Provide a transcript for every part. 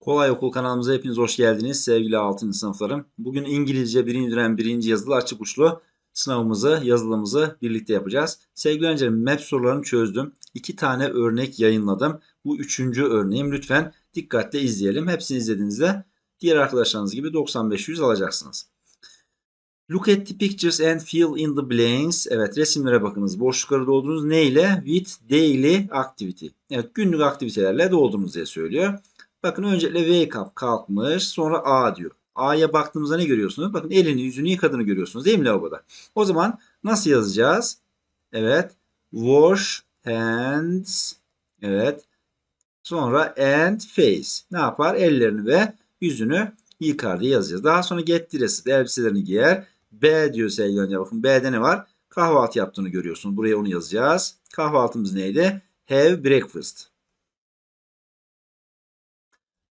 Kolay Okul kanalımıza hepiniz hoş geldiniz sevgili 6. sınıflarım. Bugün İngilizce 1. dönem 1. yazılı açık uçlu sınavımızı, yazılımızı birlikte yapacağız. Sevgili öğrencilerim map sorularını çözdüm. İki tane örnek yayınladım. Bu üçüncü örneğim. Lütfen dikkatle izleyelim. Hepsini izlediğinizde diğer arkadaşlarınız gibi 95-100 alacaksınız. Look at the pictures and fill in the blanks. Evet resimlere bakınız. Boşlukları doldurunuz. Ne ile? With daily activity. Evet günlük aktivitelerle doldurunuz diye söylüyor. Bakın öncelikle wake up kalkmış. Sonra A diyor. A'ya baktığımızda ne görüyorsunuz? Bakın elini yüzünü yıkadığını görüyorsunuz değil mi lavaboda? O zaman nasıl yazacağız? Evet. Wash hands. Evet. Sonra and face. Ne yapar? Ellerini ve yüzünü yıkar diye yazacağız. Daha sonra get dressed. Elbiselerini giyer. B diyor sevgili önce. Bakın B'de ne var? Kahvaltı yaptığını görüyorsunuz. Buraya onu yazacağız. Kahvaltımız neydi? Have breakfast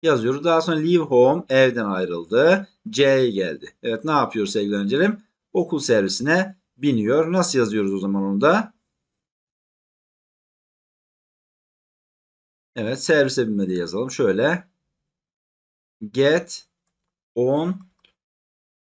yazıyoruz. Daha sonra leave home evden ayrıldı. C'ye geldi. Evet ne yapıyor sevgili öğrencilerim? Okul servisine biniyor. Nasıl yazıyoruz o zaman onu da? Evet servise binme diye yazalım. Şöyle. Get on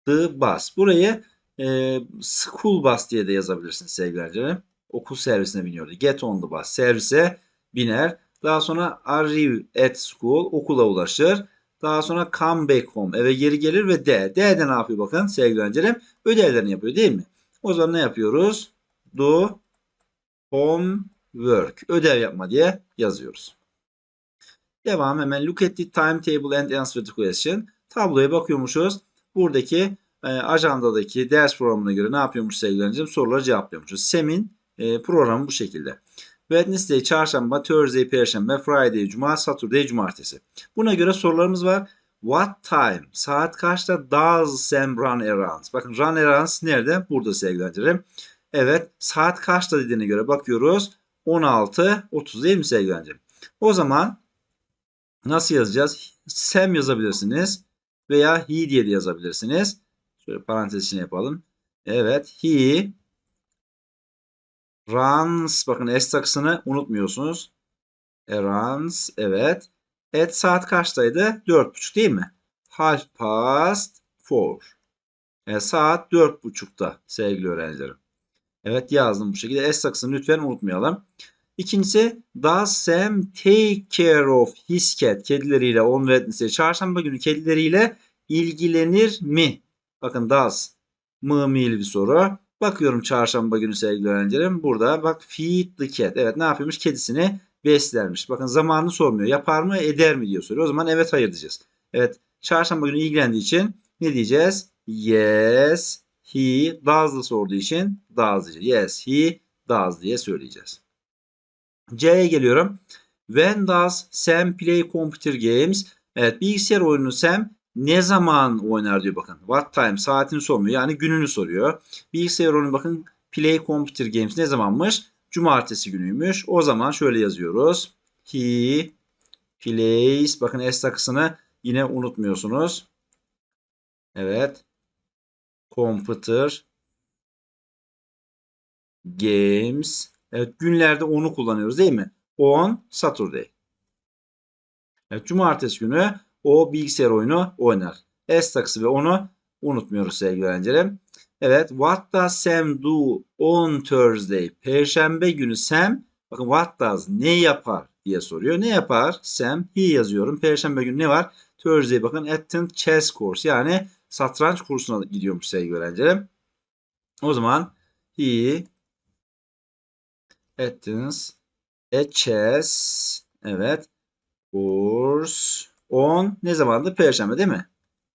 the bus. Burayı e, school bus diye de yazabilirsiniz sevgili öğrencilerim. Okul servisine biniyordu. Get on the bus. Servise biner. Daha sonra arrive at school okula ulaşır. Daha sonra come back home eve geri gelir ve D. D'de ne yapıyor bakın sevgili öğrencilerim? Ödevlerini yapıyor değil mi? O zaman ne yapıyoruz? Do homework. Ödev yapma diye yazıyoruz. Devam hemen look at the timetable and answer the question. Tabloya bakıyormuşuz. Buradaki e, ajandadaki ders programına göre ne yapıyormuş sevgili öğrencim? Soruları cevaplıyormuşuz. Sem'in e, programı bu şekilde. Wednesday, çarşamba, Thursday, perşembe, Friday, cuma, Saturday, cumartesi. Buna göre sorularımız var. What time? Saat kaçta does Sam run errands? Bakın run errands nerede? Burada sevgili öğrencilerim. Evet saat kaçta dediğine göre bakıyoruz. 16.30 değil mi sevgili öğrencilerim? O zaman nasıl yazacağız? Sam yazabilirsiniz veya he diye de yazabilirsiniz. Şöyle parantez içine yapalım. Evet he runs bakın S takısını unutmuyorsunuz. E, runs evet. Et saat kaçtaydı? 4.30 değil mi? Half past four. E, saat 4.30'da sevgili öğrencilerim. Evet yazdım bu şekilde. S takısını lütfen unutmayalım. İkincisi Does Sam take care of his cat? Kedileriyle on Wednesday. Çarşamba günü kedileriyle ilgilenir mi? Bakın does. Mı mil bir soru. Bakıyorum çarşamba günü sevgili öğrencilerim. Burada bak feed the cat. Evet ne yapıyormuş? Kedisini beslermiş. Bakın zamanını sormuyor. Yapar mı eder mi diyor soruyor. O zaman evet hayır diyeceğiz. Evet çarşamba günü ilgilendiği için ne diyeceğiz? Yes he does'lı sorduğu için does diyeceğiz. Yes he does diye söyleyeceğiz. C'ye geliyorum. When does Sam play computer games? Evet bilgisayar oyunu Sam ne zaman oynar diyor bakın. What time saatini sormuyor yani gününü soruyor. Bilgisayar oyunu bakın play computer games ne zamanmış? Cumartesi günüymüş. O zaman şöyle yazıyoruz. He plays bakın S takısını yine unutmuyorsunuz. Evet. Computer games. Evet günlerde onu kullanıyoruz değil mi? On Saturday. Evet cumartesi günü o bilgisayar oyunu oynar. S takısı ve onu unutmuyoruz sevgili öğrencilerim. Evet. What does Sam do on Thursday? Perşembe günü Sam bakın what does ne yapar diye soruyor. Ne yapar? Sam he yazıyorum. Perşembe günü ne var? Thursday bakın attend chess course yani satranç kursuna gidiyormuş sevgili öğrencilerim. O zaman he attends a chess evet course on ne zamandı? Perşembe değil mi?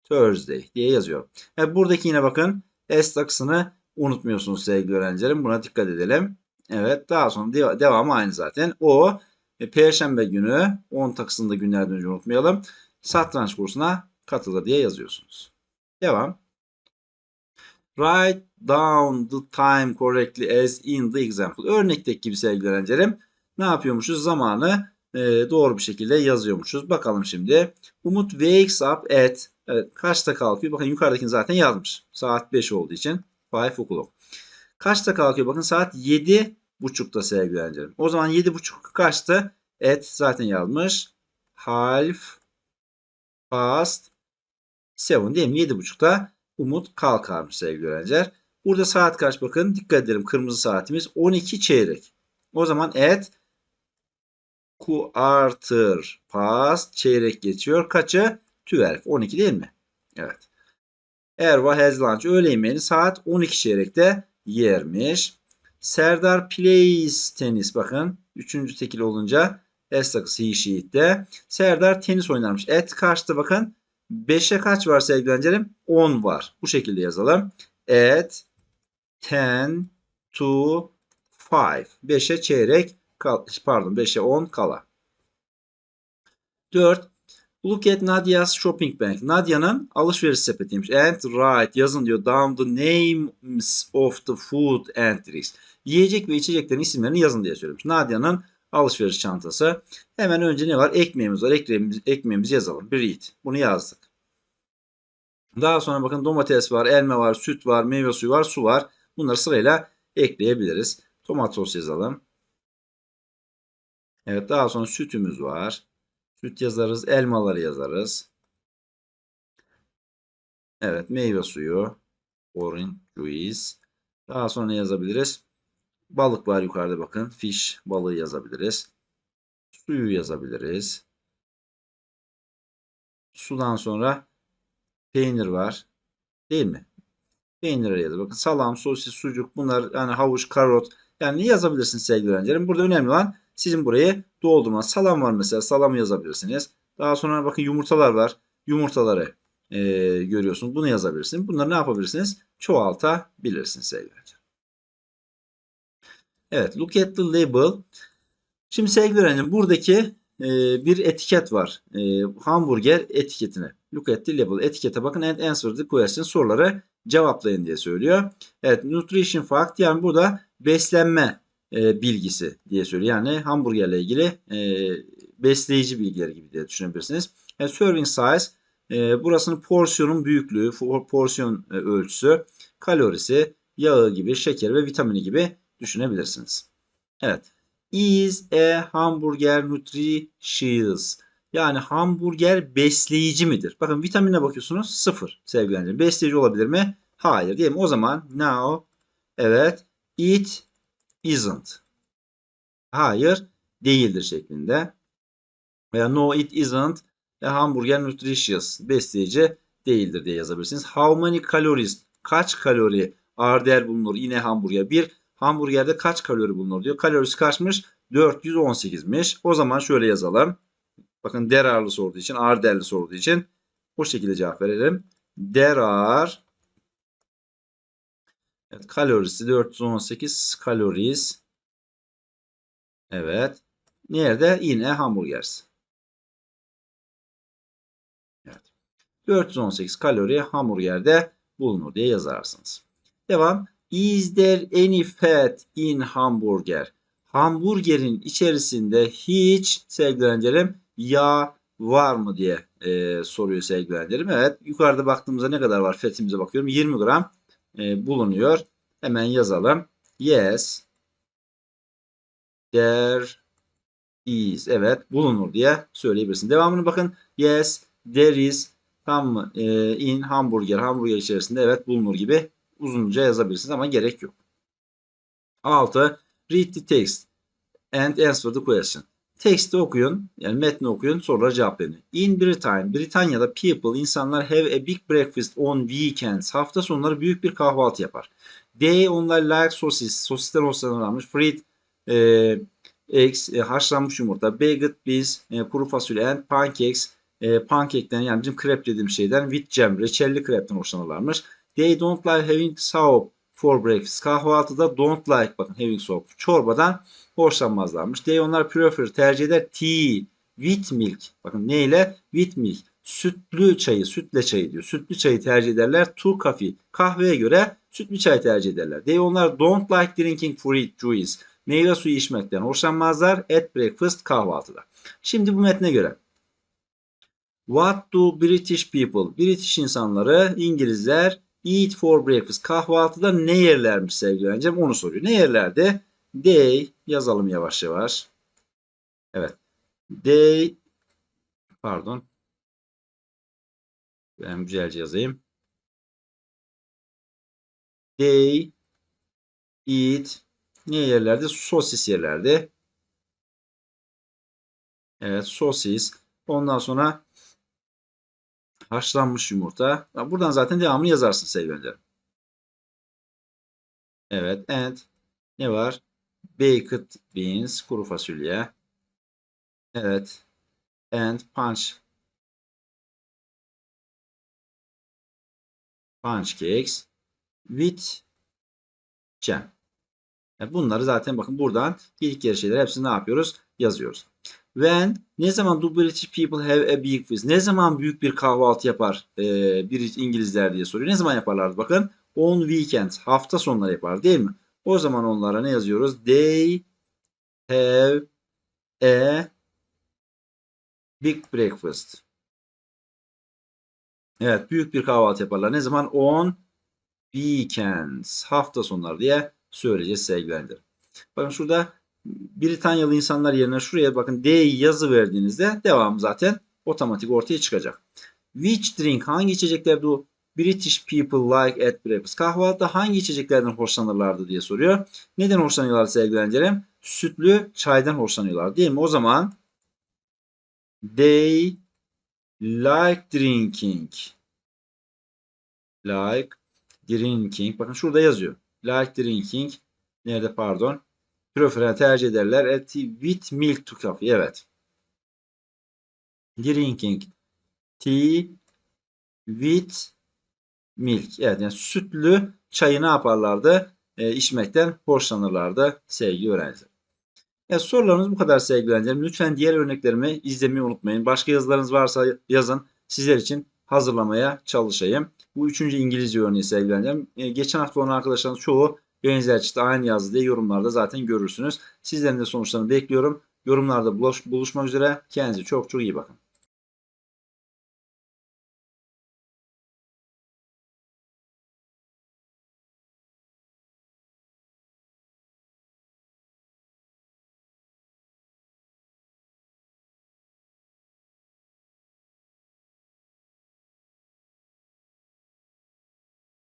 Thursday diye yazıyorum. Yani buradaki yine bakın S takısını unutmuyorsunuz sevgili öğrencilerim. Buna dikkat edelim. Evet daha sonra dev devamı aynı zaten. O e, Perşembe günü 10 takısını da günlerden önce unutmayalım. Satranç kursuna katılır diye yazıyorsunuz. Devam. Write down the time correctly as in the example. Örnekteki gibi sevgili öğrencilerim. Ne yapıyormuşuz? Zamanı e, doğru bir şekilde yazıyormuşuz. Bakalım şimdi. Umut wakes up at evet, kaçta kalkıyor? Bakın yukarıdakini zaten yazmış. Saat 5 olduğu için 5 o'clock. Kaçta kalkıyor? Bakın saat 7 buçukta sevgili öğrencilerim. O zaman yedi buçuk kaçtı? Et zaten yazmış. Half past seven değil mi? Yedi buçukta Umut kalkarmış sevgili öğrenciler. Burada saat kaç bakın. Dikkat edelim kırmızı saatimiz 12 çeyrek. O zaman et quarter past çeyrek geçiyor. Kaçı? 12. 12 değil mi? Evet. Erva has lunch. Öğle yemeğini saat 12 çeyrekte yermiş. Serdar plays tenis. Bakın. Üçüncü tekil olunca S takısı he sheet'te. Serdar tenis oynarmış. Et kaçtı bakın. 5'e kaç var sevgili öğrencilerim? 10 var. Bu şekilde yazalım. At 10 to 5. 5'e çeyrek kal pardon 5'e 10 kala. 4. Look at Nadia's shopping bag. Nadia'nın alışveriş sepetiymiş. And write yazın diyor down the names of the food entries. Yiyecek ve içeceklerin isimlerini yazın diye söylemiş. Nadia'nın alışveriş çantası. Hemen önce ne var? Ekmeğimiz var. Ekmeğimiz, ekmeğimizi yazalım. Bread. Bunu yazdık. Daha sonra bakın domates var, elma var, süt var, meyve suyu var, su var. Bunları sırayla ekleyebiliriz. Tomat sos yazalım. Evet daha sonra sütümüz var. Süt yazarız, elmaları yazarız. Evet meyve suyu. Orange juice. Daha sonra yazabiliriz? Balık var yukarıda bakın. Fish balığı yazabiliriz. Suyu yazabiliriz. Sudan sonra peynir var. Değil mi? Peynir yazıyor. Bakın salam, sosis, sucuk bunlar yani havuç, karot yani yazabilirsiniz sevgili öğrencilerim. Burada önemli olan sizin burayı doldurmanız. Salam var mesela. Salam yazabilirsiniz. Daha sonra bakın yumurtalar var. Yumurtaları e, görüyorsunuz. Bunu yazabilirsiniz. Bunları ne yapabilirsiniz? Çoğaltabilirsiniz sevgili öğrencilerim. Evet. Look at the label. Şimdi sevgili öğrencim buradaki e, bir etiket var. E, hamburger etiketine. Look at the label. Etikete bakın and answer the question. Soruları cevaplayın diye söylüyor. Evet. Nutrition fact yani burada beslenme e, bilgisi diye söylüyor. Yani hamburgerle ilgili e, besleyici bilgileri gibi diye düşünebilirsiniz. Yani serving size e, burasının porsiyonun büyüklüğü, porsiyon e, ölçüsü, kalorisi, yağı gibi, şekeri ve vitamini gibi düşünebilirsiniz. Evet. Is a hamburger nutritious? Yani hamburger besleyici midir? Bakın vitamine bakıyorsunuz sıfır sevgili Besleyici olabilir mi? Hayır mi? O zaman now evet it isn't. Hayır değildir şeklinde. Veya no it isn't a hamburger nutritious. Besleyici değildir diye yazabilirsiniz. How many calories? Kaç kalori arder bulunur? Yine hamburger. Bir hamburgerde kaç kalori bulunur diyor. Kalorisi kaçmış? 418'miş. O zaman şöyle yazalım. Bakın derarlı sorduğu için, arderli sorduğu için o şekilde cevap verelim. Derar Evet, kalorisi 418 kaloris. Evet. Nerede? Yine hamburger. Evet. 418 kalori hamburgerde bulunur diye yazarsınız. Devam. Is there any fat in hamburger? Hamburgerin içerisinde hiç sevgili yağ var mı diye e, soruyor sevgili. Evet. Yukarıda baktığımızda ne kadar var? Fetimize bakıyorum. 20 gram e, bulunuyor. Hemen yazalım. Yes. There is. Evet bulunur diye söyleyebilirsin. Devamını bakın. Yes. There is. Tam? E, in hamburger. Hamburger içerisinde evet bulunur gibi uzunca yazabilirsiniz ama gerek yok. 6. Read the text and answer the question. Teksti okuyun, yani metni okuyun, sorulara cevaplayın. In Britain, Britanya'da people, insanlar have a big breakfast on weekends. Hafta sonları büyük bir kahvaltı yapar. They, onlar like sosis, sosisten hoşlanırlarmış. Fried, e, eggs, e, haşlanmış yumurta, baked beans, e, kuru fasulye and pancakes, e, pancake'den yani bizim krep dediğim şeyden, with jam, reçelli krepten hoşlanırlarmış. They don't like having soup for breakfast. Kahvaltıda don't like bakın having soup. Çorbadan hoşlanmazlarmış. They onlar prefer tercih eder tea with milk. Bakın ne ile? With milk. Sütlü çayı, sütle çayı diyor. Sütlü çayı tercih ederler. To coffee. Kahveye göre sütlü çay tercih ederler. They onlar don't like drinking fruit juice. Meyve suyu içmekten hoşlanmazlar. At breakfast kahvaltıda. Şimdi bu metne göre. What do British people? British insanları İngilizler eat for breakfast. Kahvaltıda ne yerlermiş sevgili öğrencim onu soruyor. Ne yerlerdi? They yazalım yavaş yavaş. Evet. They pardon. Ben güzelce yazayım. They eat ne yerlerdi? Sosis yerlerdi. Evet sosis. Ondan sonra haşlanmış yumurta. Buradan zaten devamını yazarsın sevgili öğrencilerim. Evet and ne var? Baked beans, kuru fasulye. Evet. And punch. Punch cakes with jam. Yani bunları zaten bakın buradan ilk yarı şeyler hepsini ne yapıyoruz? Yazıyoruz. When ne zaman do British people have a big feast? Ne zaman büyük bir kahvaltı yapar e, bir İngilizler diye soruyor. Ne zaman yaparlardı? Bakın on weekend hafta sonları yapar değil mi? O zaman onlara ne yazıyoruz? They have a big breakfast. Evet büyük bir kahvaltı yaparlar. Ne zaman? On weekends. Hafta sonları diye söyleyeceğiz sevgilendir. Bakın şurada Britanyalı insanlar yerine şuraya bakın D'yi yazı verdiğinizde devam zaten otomatik ortaya çıkacak. Which drink hangi içecekler do British people like at breakfast? Kahvaltıda hangi içeceklerden hoşlanırlardı diye soruyor. Neden hoşlanıyorlar sevgili öğrencilerim? Sütlü çaydan hoşlanıyorlar değil mi? O zaman they like drinking like drinking bakın şurada yazıyor. Like drinking nerede pardon? Prefer tercih ederler. at with milk to coffee. Evet. Drinking tea with milk. Evet yani sütlü çayı ne yaparlardı? E, içmekten hoşlanırlardı sevgili öğrenciler. Evet, sorularımız bu kadar sevgili öğrencilerim. Lütfen diğer örneklerimi izlemeyi unutmayın. Başka yazılarınız varsa yazın. Sizler için hazırlamaya çalışayım. Bu üçüncü İngilizce örneği sevgili öğrencilerim. E, geçen hafta olan arkadaşlarınız çoğu benzer çıktı aynı yazdı diye yorumlarda zaten görürsünüz. Sizlerin de sonuçlarını bekliyorum. Yorumlarda buluş, buluşmak üzere. Kendinize çok çok iyi bakın.